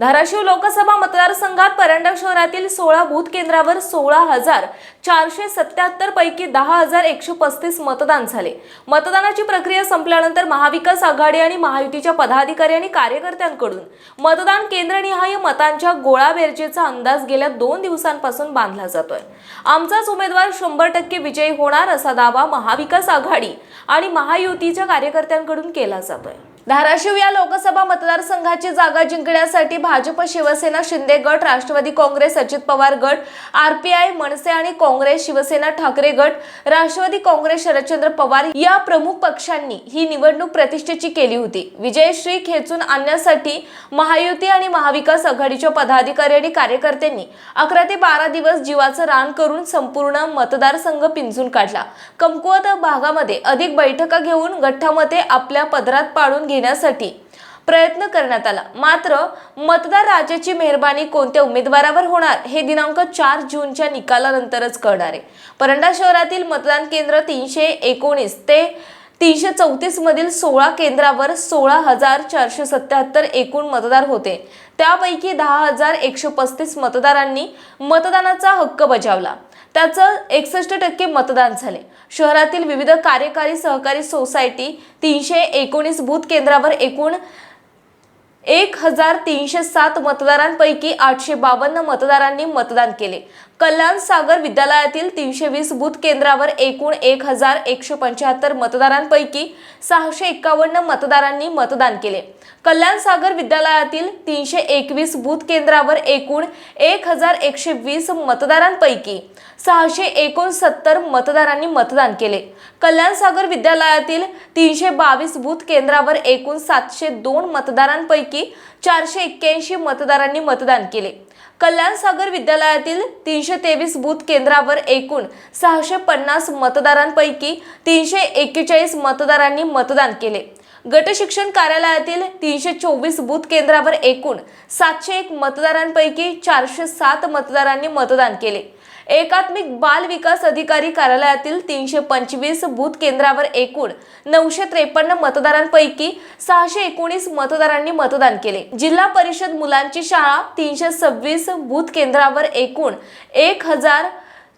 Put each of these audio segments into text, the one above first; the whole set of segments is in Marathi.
धाराशिव लोकसभा मतदारसंघात परंडक शहरातील सोळा बूथ केंद्रावर सोळा हजार चारशे सत्याहत्तर पैकी दहा हजार एकशे पस्तीस मतदान झाले. मतदानाची प्रक्रिया संपल्यानंतर महाविकास आघाडी आणि महायुतीच्या पदाधिकारी आणि कार्यकर्त्यांकडून मतदान केंद्रनिहाय मतांच्या गोळाबेरजेचा अंदाज गेल्या दोन दिवसांपासून बांधला जातोय. आमचाच उमेदवार शंभर टक्के विजयी होणार असा दावा महाविकास आघाडी आणि महायुतीच्या कार्यकर्त्यांकडून केला जातोय. धाराशिव या लोकसभा मतदारसंघाची जागा जिंकण्यासाठी भाजप शिवसेना शिंदे गट राष्ट्रवादी काँग्रेस अजित पवार गट आरपीआय मनसे आणि काँग्रेस शिवसेना ठाकरे गट राष्ट्रवादी काँग्रेस शरदचंद्र पवार या प्रमुख पक्षांनी ही निवडणूक प्रतिष्ठेची केली होती. विजयश्री खेचून आणण्यासाठी महायुती आणि महाविकास आघाडीच्या पदाधिकारी आणि कार्यकर्त्यांनी अकरा ते बारा दिवस जीवाचं रान करून संपूर्ण मतदारसंघ पिंजून काढला. कमकुवत भागामध्ये अधिक बैठका घेऊन गठ्ठामते आपल्या पदरात पाडून घेण्यासाठी प्रयत्न करण्यात आला. मात्र मतदार राजाची मेहरबानी कोणत्या उमेदवारावर होणार हे दिनांक चार जूनच्या निकालानंतरच कळणार आहे. परंडा शहरातील मतदान केंद्र तीनशे एकोणीस ते तीनशे चौतीस मधील सोळा केंद्रावर सोळा हजार चारशे सत्याहत्तर एकूण मतदार होते. त्यापैकी दहा हजार एकशे पस्तीस मतदारांनी मतदानाचा हक्क बजावला. त्याचं एकसष्ट टक्के मतदान झाले. शहरातील विविध कार्यकारी सहकारी सोसायटी तीनशे एकोणीस बूथ केंद्रावर एकूण एक हजार तीनशे सात मतदारांपैकी आठशे बावन्न मतदारांनी मतदान केले. कल्याण सागर विद्यालयातील तीनशे वीस बूथ केंद्रावर एकूण एक हजार एकशे पंच्याहत्तर मतदारांपैकी सहाशे एक्कावन्न मतदारांनी मतदान केले. कल्याण सागर विद्यालयातील तीनशे एकवीस बूथ केंद्रावर एकूण एक हजार एकशे वीस मतदारांपैकी सहाशे एकोणसत्तर मतदारांनी मतदान केले. कल्याण सागर विद्यालयातील तीनशे बावीस बूथ केंद्रावर एकूण सातशे दोन मतदारांपैकी चारशे एक्क्याऐंशी मतदारांनी मतदान केले. कल्याण सागर विद्यालयातील तीनशे तेवीस बूथ केंद्रावर एकूण सहाशे पन्नास मतदारांपैकी तीनशे एक्केचाळीस मतदारांनी मतदान केले. गट शिक्षण कार्यालयातील तीनशे चोवीस बूथ केंद्रावर एकूण सातशे एक मतदारांपैकी चारशे सात मतदारांनी मतदान केले. एकात्मिक बाल विकास अधिकारी कार्यालयातील तीनशे पंचवीस बूथ केंद्रावर एकूण नऊशे त्रेपन्न मतदारांपैकी सहाशे एकोणीस मतदारांनी मतदान केले. जिल्हा परिषद मुलांची शाळा तीनशे सव्वीस बूथ केंद्रावर एकूण एक हजार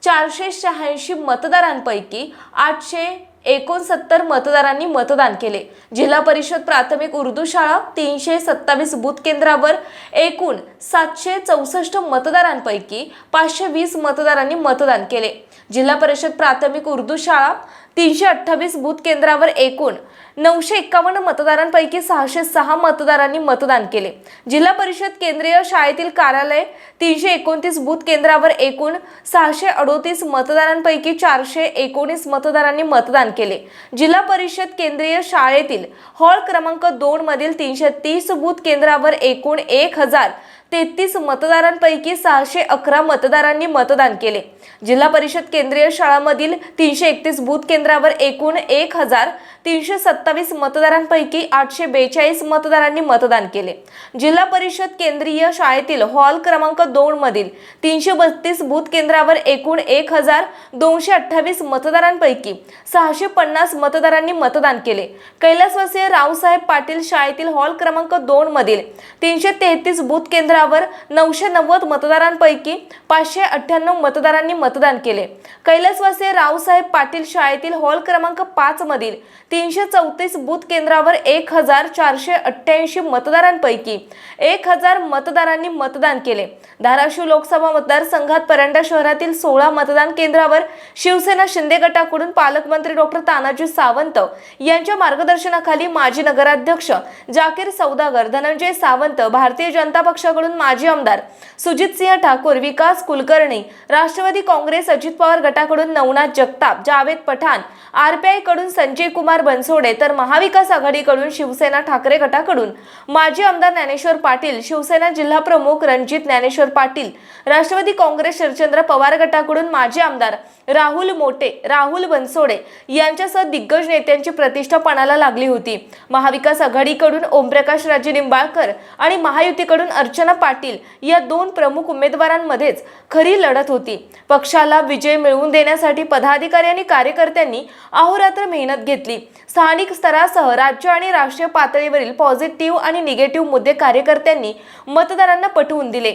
चारशे शहाऐंशी मतदारांपैकी आठशे एकोणसत्तर मतदारांनी मतदान केले. जिल्हा परिषद प्राथमिक उर्दू शाळा तीनशे सत्तावीस बूथ केंद्रावर एकूण सातशे चौसष्ट मतदारांपैकी पाचशे वीस मतदारांनी मतदान केले. जिल्हा परिषद प्राथमिक उर्दू शाळा तीनशे अठ्ठावीस बूथ केंद्रावर एकूण नऊशे एक्कावन्न मतदारांपैकी सहाशे सहा मतदारांनी मतदान केले. जिल्हा परिषद केंद्रीय शाळेतील कार्यालय तीनशे एकोणतीस बूथ केंद्रावर एकूण सहाशे अडोतीस मतदारांपैकी चारशे एकोणीस मतदारांनी मतदान केले. जिल्हा परिषद केंद्रीय शाळेतील हॉल क्रमांक दोन मधील तीनशे तीस बूथ केंद्रावर एकूण एक हजार तेहतीस मतदारांपैकी सहाशे अकरा मतदारांनी मतदान केले. जिल्हा परिषद केंद्रीय शाळामधील तीनशे एकतीस बूथ केंद्रावर एकूण एक हजार तीनशे सत्तावीस मतदारांपैकी आठशे बेचाळीस मतदारांनी मतदान केले. जिल्हा परिषद केंद्रीय शाळेतील हॉल क्रमांक दोन मधील तीनशे बत्तीस बूथ केंद्रावर एकूण एक हजार दोनशे अठ्ठावीस मतदारांपैकी सहाशे पन्नास मतदारांनी मतदान केले. कैलासवासीय रावसाहेब पाटील शाळेतील हॉल क्रमांक दोन मधील तीनशे तेहतीस बूथ केंद्रावर नऊशे नव्वद मतदारांपैकी पाचशे अठ्ठ्याण्णव मतदारांनी मतदान केले. कैलासवासी रावसाहेब पाटील शाळेतील हॉल क्रमांक पाच मधील तीनशे चौतीस बूथ केंद्रावर एक हजार चारशे अठ्ठ्याऐंशी मतदारांपैकी एक हजार मतदारांनी मतदान केले. धाराशिव लोकसभा मतदारसंघात परंडा शहरातील सोळा मतदान केंद्रावर शिवसेना शिंदे गटाकडून पालकमंत्री डॉक्टर तानाजी सावंत यांच्या मार्गदर्शनाखाली माजी नगराध्यक्ष जाकीर सौदागर धनंजय सावंत भारतीय जनता पक्षाकडून माजी आमदार सुजितसिंह ठाकूर विकास कुलकर्णी राष्ट्रवादी काँग्रेस अजित पवार गटाकडून नवनाथ जगताप जावेद पठाण आरपीआयकडून संजय कुमार बनसोडे तर महाविकास आघाडीकडून शिवसेना ठाकरे गटाकडून माजी आमदार ज्ञानेश्वर पाटील शिवसेना जिल्हा प्रमुख रणजित ज्ञानेश्वर पाटील राष्ट्रवादी काँग्रेस शरचंद्र पवार गटाकडून माजी आमदार राहुल मोटे राहुल बनसोडे यांच्यासह दिग्गज नेत्यांची प्रतिष्ठा पणाला लागली होती. महाविकास आघाडीकडून ओमप्रकाश राजे निंबाळकर आणि महायुतीकडून अर्चना पाटील या दोन प्रमुख उमेदवारांमध्येच खरी लढत होती. पक्षाला विजय मिळवून देण्यासाठी पदाधिकारी आणि कार्यकर्त्यांनी अहोरात्र मेहनत घेतली. स्थानिक स्तरासह राज्य आणि राष्ट्रीय पातळीवरील पॉझिटिव्ह आणि निगेटिव्ह मुद्दे कार्यकर्त्यांनी मतदारांना पटवून दिले.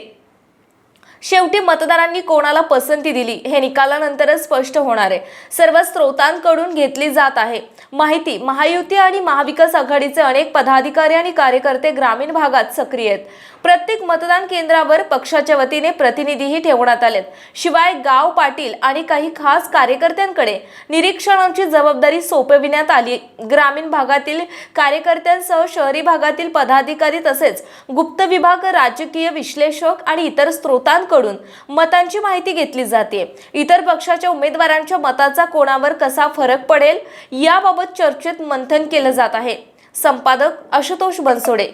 शेवटी मतदारांनी कोणाला पसंती दिली हे निकालानंतरच स्पष्ट होणार आहे. सर्व स्रोतांकडून घेतली जात आहे. माहिती महायुती आणि महाविकास आघाडीचे अनेक पदाधिकारी आणि कार्यकर्ते ग्रामीण भागात सक्रिय आहेत. प्रत्येक मतदान केंद्रावर पक्षाच्या वतीने प्रतिनिधीही ठेवण्यात आलेत शिवाय गाव पाटील आणि काही खास कार्यकर्त्यांकडे निरीक्षणांची जबाबदारी सोपविण्यात आली. ग्रामीण भागातील कार्यकर्त्यांसह शहरी भागातील पदाधिकारी तसेच गुप्त विभाग राजकीय विश्लेषक आणि इतर स्रोतांकडून मतांची माहिती घेतली जाते. इतर पक्षाच्या उमेदवारांच्या मताचा कोणावर कसा फरक पडेल याबाबत चर्चेत मंथन केलं जात आहे. संपादक आशुतोष बनसोडे.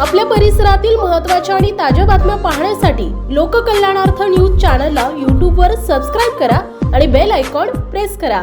आपल्या परिसरातील महत्त्वाच्या आणि ताज्या बातम्या पाहण्यासाठी लोककल्याणार्थ न्यूज चॅनलला यूट्यूबवर सबस्क्राईब करा आणि बेल आयकॉन प्रेस करा.